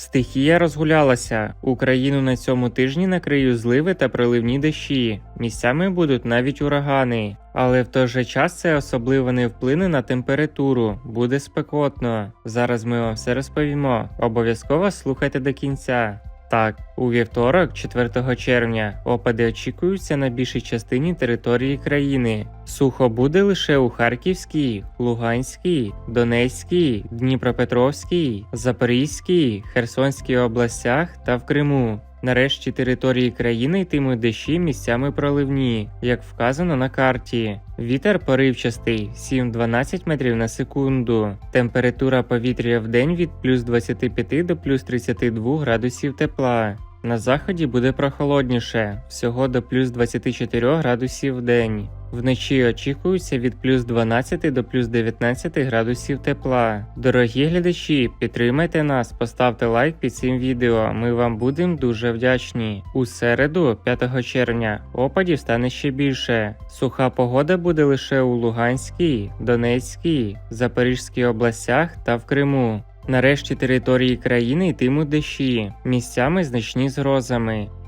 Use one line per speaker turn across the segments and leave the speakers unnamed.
Стихія розгулялася. Україну на цьому тижні накриють зливи та проливні дощі. Місцями будуть навіть урагани. Але в той же час це особливо не вплине на температуру, буде спекотно. Зараз ми вам все розповімо. Обов'язково слухайте до кінця. Так, у вівторок, 4 червня, опади очікуються на більшій частині території країни. Сухо буде лише у Харківській, Луганській, Донецькій, Дніпропетровській, Запорізькій, Херсонській областях та в Криму. Нарешті території країни йтимуть дощі місцями проливні, як вказано на карті. Вітер поривчастий 7-12 метрів на секунду. Температура повітря в день від плюс 25 до плюс 32 градусів тепла. На заході буде прохолодніше, всього до плюс 24 градусів в день. Вночі очікується від плюс 12 до плюс 19 градусів тепла. Дорогі глядачі, підтримайте нас, поставте лайк під цим відео. Ми вам будемо дуже вдячні. У середу, 5 червня, опадів стане ще більше. Суха погода буде лише у Луганській, Донецькій, Запорізькій областях та в Криму. Нарешті території країни йтимуть дощі, місцями значні з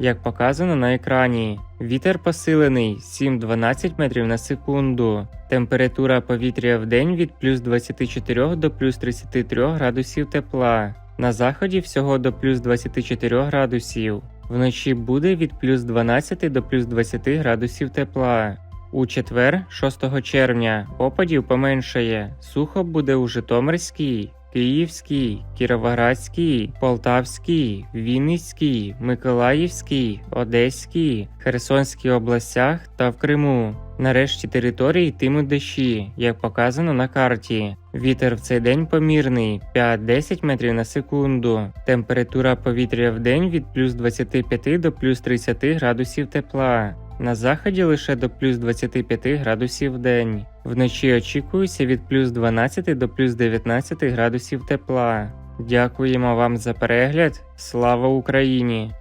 як показано на екрані. Вітер посилений 7-12 метрів на секунду. Температура повітря в день від плюс 24 до плюс 33 градусів тепла. На заході всього до плюс 24 градусів. Вночі буде від плюс 12 до плюс 20 градусів тепла. У четвер, 6 червня, опадів поменшає. Сухо буде у Житомирській, Київській, Кіровоградській, Полтавській, Вінницькій, Миколаївській, Одеській, Херсонській областях та в Криму. Нарешті території йтимуть дощі, як показано на карті. Вітер в цей день помірний 5-10 метрів на секунду. Температура повітря в день від плюс 25 до плюс 30 градусів тепла. На заході лише до плюс 25 градусів в день. Вночі очікується від плюс 12 до плюс 19 градусів тепла. Дякуємо вам за перегляд. Слава Україні!